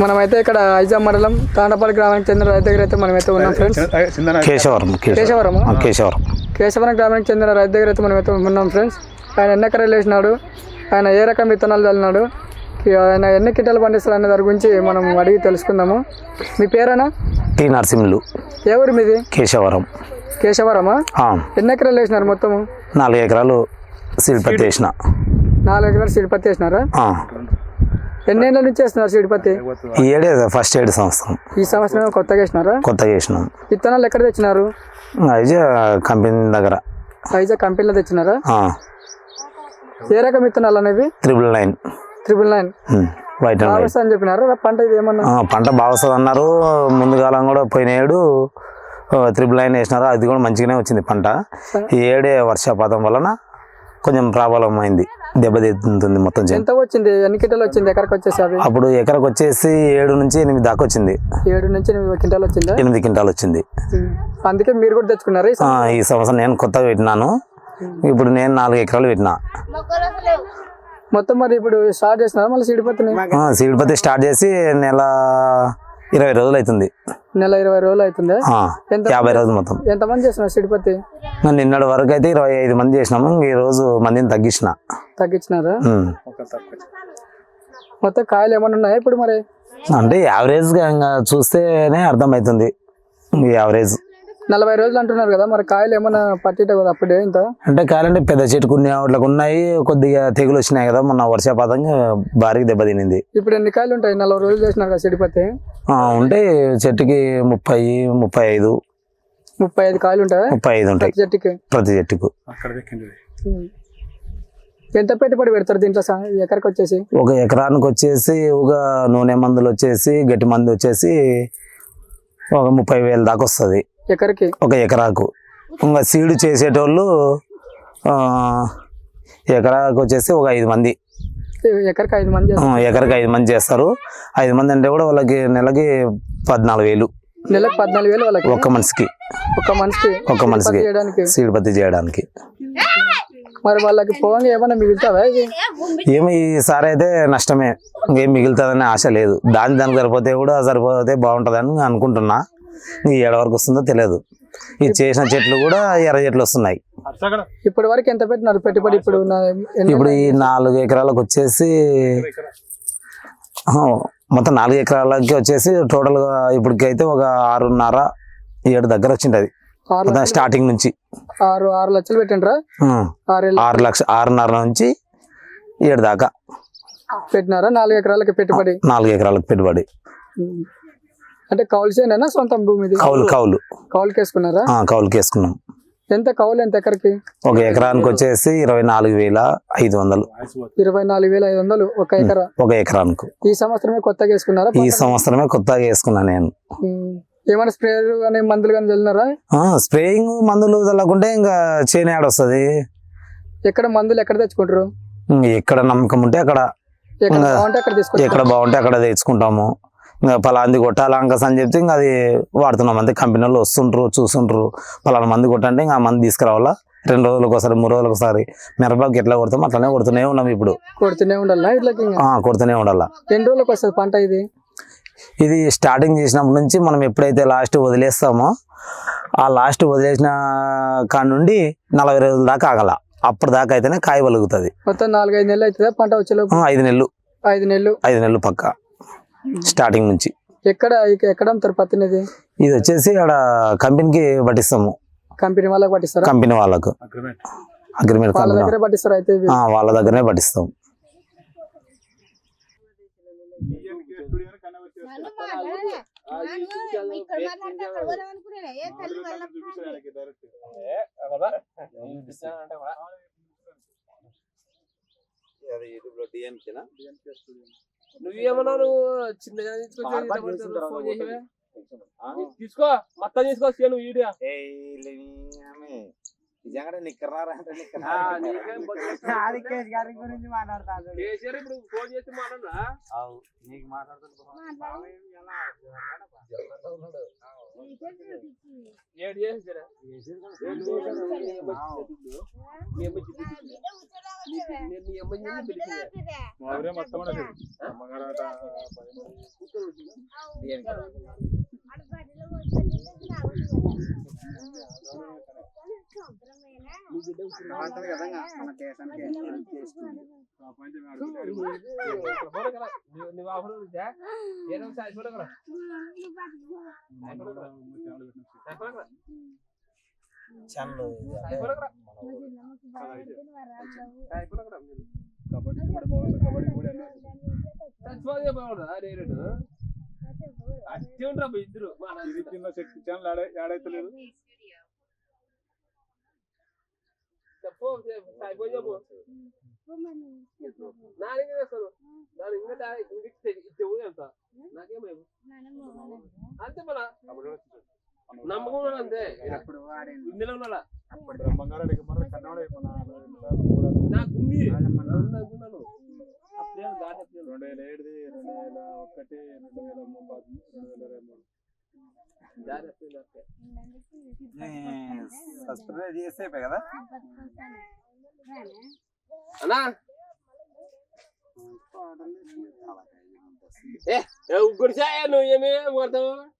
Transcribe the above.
మనమైతే ఇక్కడ ఐజాం మండలం తాండపల్లి గ్రామానికి చెందిన రైతు దగ్గర అయితే మనమైతే ఉన్నాం ఫ్రెండ్స్. కేశవరం కేశవరమా? ఆ, కేశవరం. కేశవరం గ్రామానికి చెందిన రైతు దగ్గర అయితే మనమైతే ఉన్నాం ఫ్రెండ్స్. ఆయన ఎన్ని ఎకరాలు వేసినాడు ఆయన ఏ రకం విత్తనాలు చల్లినాడు ఆయన ఎన్ని కింటాలు పండిస్తారు అనే దాని గురించి మనం అడిగి తెలుసుకుందాము. మీ పేరేనా టి నరసింహులు. ఏ ఊరు మీది? కేశవరం. కేశవరమా? ఆ, ఎన్ని ఎకరాలు వేసినారు మొత్తము? నాలుగు ఎకరాలు సీడ్పత్తి వేసిన. నాలుగు ఎకరాలు సీడిపత్తి వేసినారా? ఆ, ఎన్నేళ్ళ నుంచి వేస్తున్నారు ఈ ఏడే ఫస్ట్ ఏడు సంవత్సరం. ఈ సంవత్సరం కొత్తగా వేసినారా? కొత్తగా వేసినాం. విత్తనాలు ఎక్కడ తెచ్చినారు? అయితే కంపెనీ దగ్గర. ఐజా కంపెనీలో తెచ్చినారా? ఏ రకం విత్తనాలు అనేవి? Triple nine triple nine white and అని చెప్పినారు? పంట ఇది ఏమన్నా? పంట బాగా వస్తుంది అన్నారు. ముందు కాలం కూడా పోయిన ఏడు ఆ, త్రిబుల్ నైన్ వేసినారు? అది కూడా మంచిగానే వచ్చింది పంట. ఈ ఏడే వర్షపాతం వలన కొంచెం ప్రాబ్లం అయింది. దెబ్బతింటుంది మొత్తం ఎంత వచ్చింది? ఎన్ని కింటాలు వచ్చింది? ఎకరకు వచ్చేసి అవి అప్పుడు ఎకరకు వచ్చేసి ఏడు నుంచి ఎనిమిది దాకా వచ్చింది. ఏడు నుంచి ఎనిమిది క్వింటాలు వచ్చిందా? ఎనిమిది క్వింటాల్ వచ్చింది. అందుకే మీరు కూడా తెచ్చుకున్నారు ఈ సంవత్సరం నేను కొత్తగా పెట్టినాను. ఇప్పుడు నేను నాలుగు ఎకరాలు పెట్టినా. మొత్తం మరి ఇప్పుడు స్టార్ట్ చేసినారా మళ్ళీ సీడిపత్తిని సీడ్పత్తి స్టార్ట్ చేసి నెల ఇరవై రోజులు అవుతుంది. నెల ఇరవై రోజులు అవుతుంది. ఎంత యాభై రోజులు మొత్తం. ఎంతమంది చేస్తున్నారు సీడిపత్తి నిన్నటి వరకు అయితే ఇరవై ఐదు మంది చేసినాము. ఈ రోజు మందిని తగ్గించిన. తగ్గించినారా. మొత్తం కాయలు ఏమన్నా ఉన్నాయా ఇప్పుడు మరి? అంటే యావరేజ్గా చూస్తేనే అర్థమవుతుంది. యావరేజ్. నలభై రోజులు అంటున్నారు కదా మరి కాయలు ఏమన్నా పట్టిట కదా అప్పుడే ఇంత? అంటే కావాలంటే పెద్ద చెట్టు కొన్ని వాటికి ఉన్నాయి కొద్దిగా తెగులు వచ్చినాయి కదా మొన్న వర్షపాతంగా భారీగా దెబ్బతినింది. ఇప్పుడు ఎన్ని కాయలు ఉంటాయి? నలభై రోజులు చేసినారు కదా సీడిపత్తి ఆ, ఉంటే చెట్టుకి ముప్పై ముప్పై ఐదు. ముప్పై ఐదు కాయలు ఉంటాయా? ముప్పై ఐదు ఉంటాయి. ప్రతి చెట్టుకి? ప్రతి చెట్టుకు. ఎంత పెట్టుబడి పెడతారు దీంట్లో ఎకరకు వచ్చేసి? ఒక ఎకరానికి వచ్చేసి ఒక నూనె మందులు వచ్చేసి గట్టి మందు వచ్చేసి ఒక ముప్పై వేలు దాకా వస్తుంది. ఎకరకి? ఒక ఎకరాకు. ఇంకా సీడ్ చేసేటోళ్ళు ఎకరాకు వచ్చేసి ఒక ఐదు మంది. ఎకరకి ఐదు మంది ఎకరాకి ఐదు మంది చేస్తారు. ఐదు మంది అంటే కూడా వాళ్ళకి నెలకి పద్నాలుగు వేలు. నెలకు పద్నాలుగు వేలు వాళ్ళకి? ఒక్క మనిషికి. ఒక మనిషికి? ఒక్క మనిషికి. సీడ్ పత్తి చేయడానికి. మరి వాళ్ళకి పోగా ఏమన్నా మిగులుతావా ఇది? ఏమి ఈసారి అయితే నష్టమే. ఇంకేం మిగులుతుందనే ఆశ లేదు. దాని దానికి సరిపోతే కూడా సరిపోతే బాగుంటుందని అనుకుంటున్నా. ఏడ వరకు వస్తుందో తెలియదు. ఈ చేసిన చెట్లు కూడా ఎర్ర చెట్లు వస్తున్నాయి. ఇప్పటి వరకు ఎంత పెట్టినారు? పెట్టుబడి ఇప్పుడు ఇప్పుడు ఈ నాలుగు ఎకరాలకు వచ్చేసి మొత్తం నాలుగు ఎకరాలకి వచ్చేసి టోటల్గా ఇప్పటికైతే ఒక ఆరున్నర ఏడు దగ్గర వచ్చింటది స్టార్టింగ్ నుంచి. ఆరు ఆరు లక్షలు పెట్టిండ్రా? ఆ, ఆరు లక్ష ఆరున్నర నుంచి ఏడు దాకా. పెట్టినారా? నాలుగు ఎకరాలకి పెట్టుబడి? నాలుగు ఎకరాలకు పెట్టుబడి. అంటే కౌలు చేయనా సొంత భూమి కౌలు కౌలు. కౌలుకి వేసుకున్నారా ఆ, కౌలుకి వేసుకున్నాం ఎంత కౌలు ఎంత ఎకరకి? ఒక ఎకరానికి వచ్చేసి ఇరవై నాలుగు వేల ఐదు వందలు. ఇరవై నాలుగు వేల ఐదు వందలు ఒక ఎకరా? ఒక ఎకరానికి. ఈ సంవత్సరమే కొత్తగా వేసుకున్నారా? ఈ సంవత్సరమే కొత్తగా వేసుకున్నాను నేను. ఏమైనా స్ప్రేలు కానీ మందులు కానీ చల్లినారా? స్ప్రేయింగ్ మందులు చల్లకుంటే ఇంకా చేను వస్తుంది ఎక్కడ మందులు ఎక్కడ తెచ్చుకుంటారు? ఎక్కడ నమ్మకం ఉంటే అక్కడ ఎక్కడ బాగుంటే అక్కడ తెచ్చుకుంటాము. పలాంది కొట్టాలా అంకస్ అని చెప్తే ఇంకా అది వాడుతున్నాం అంతే. కంపెనీలో వస్తుంటారు చూస్తుంటారు పలానా మంది కొట్టంటే ఇంకా ఆ మంది తీసుకురావాలా? రెండు రోజులకు ఒకసారి మూడు రోజులకు ఒకసారి మిరపకి ఎట్లా కొడతాం అట్లనే కొడుతూనే ఉన్నాం ఇప్పుడు. కొడుతూనే ఉండాలి కొడుతూనే ఉండాలా. ఎన్ని రోజులకు వస్తుంది పంట ఇది? ఇది స్టార్టింగ్ చేసినప్పటి నుంచి మనం ఎప్పుడైతే లాస్ట్ వదిలేస్తామో ఆ లాస్ట్ వదిలేసిన కాడ నుండి నలభై రోజుల దాకా ఆగల. అప్పటి దాకా అయితేనే కాయ వలుగుతుంది. మొత్తం నాలుగైదు నెలలు అవుతుందా పంట వచ్చేలోపు? ఐదు నెలలు. ఐదు నెలలు. ఐదు నెలలు పక్క. స్టార్టింగ్ నుంచి. ఎక్కడ ఇక ఎక్కడ అమ్ముతారు ఇది వచ్చేసి ఆడ కంపెనీకి పట్టిస్తాము. కంపెనీ వాళ్ళకి పట్టిస్తారా? కంపెనీ వాళ్ళకు. అగ్రిమెంట్ వాళ్ళ దగ్గర పట్టిస్తారు అయితే వాళ్ళ దగ్గరనే పట్టిస్తాం నువ్వేమన్నా నువ్వు చిన్నగా తీసుకొచ్చి? తీసుకో మొత్తం తీసుకో నువ్వు వీడియో నిజంగా నిక్కరారా. అంటే ఆ, నీకేం బొచ్చు? అది కేసు గారి గురించి మాట్లాడతాను కేసీఆర్ ఇప్పుడు ఫోన్ చేసి మాట్లాడరా? నీకు ఏడు నేను నీ అమ్మ పిలిచింది. మాదిరే మొత్తం? ఏదో? సాయి చూడగలరా? కబడ్డీ కూడా కబడ్డీ కూడా చచ్చిపోతే అట్టి ఇద్దరు. ఇది శక్తి ఛానల్ ఆడైతలేదు చెప్పు చేస్తాను ఇంకా ఇంకా ఎంత? నాకేమో అంతే మన నమ్మకం అంతే. ఇందులో ఉన్నాడా? నాకు ఉంది రెండు వేల ఏడుది రెండు వేల ఒకటి రెండు వేల మూడు రెండు వేల ఇరవై మూడు. సబ్స్క్రైబ్ కదా? అన్నా! ఏ గుడిసా నువ్వు ఏమి కొడతావు